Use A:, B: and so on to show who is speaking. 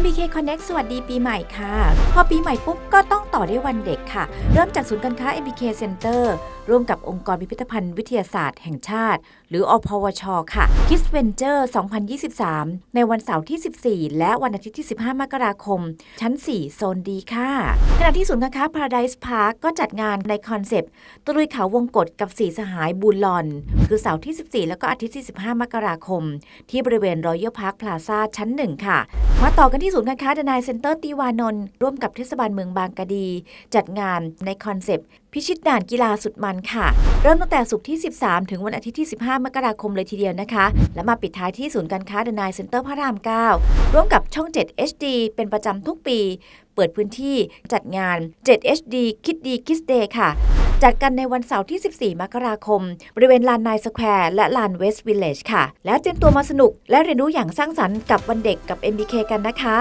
A: MBK Connect สวัสดีปีใหม่ค่ะ พอปีใหม่ปุ๊บก็ต้องต่อด้วยวันเด็กค่ะ เริ่มจากศูนย์การค้า MBK Center ร่วมกับองค์กรพิพิธภัณฑ์วิทยาศาสตร์แห่งชาติ หรืออพวช ค่ะ Kids Venture 2023 ในวันเสาร์ที่ 14 และวันอาทิตย์ที่ 15 มกราคม ชั้น 4 โซนดีค่ะ ขณะที่ศูนย์การค้า Paradise Park ก็จัดงานในคอนเซปต์ตะลุยเขาวงกฏกับสีสหายบูลลอน คือเสาร์ที่ 14 แล้วก็อาทิตย์ที่ 15 มกราคม ที่บริเวณ Royal Park Plaza ชั้น 1 ค่ะ มาต่อกันที่ศูนย์การค้าดนายเซ็นเตอร์ติวานนท์ร่วมกับเทศบาลเมืองบางกะดี จัดงานในคอนเซปต์พิชิตด่านกีฬาสุดมันค่ะ เริ่มตั้งแต่ศุกร์ที่ 13 ถึงวันอาทิตย์ที่ 15 มกราคมเลยทีเดียวนะคะ และมาปิดท้ายที่ศูนย์การค้าดนายเซ็นเตอร์พระราม 9 ร่วมกับช่อง 7 HD เป็นประจำทุกปี เปิดพื้นที่จัดงาน 7 HD คิดดีคิสเดย์ค่ะ จัดกันในวันเสาร์ที่ 14 มกราคม บริเวณลานนายสแควร์และลานเวสต์วิลเลจค่ะ แล้วเตรียมตัวมาสนุกและเรียนรู้อย่างสร้างสรรค์กับวันเด็กกับ MBK กันนะคะ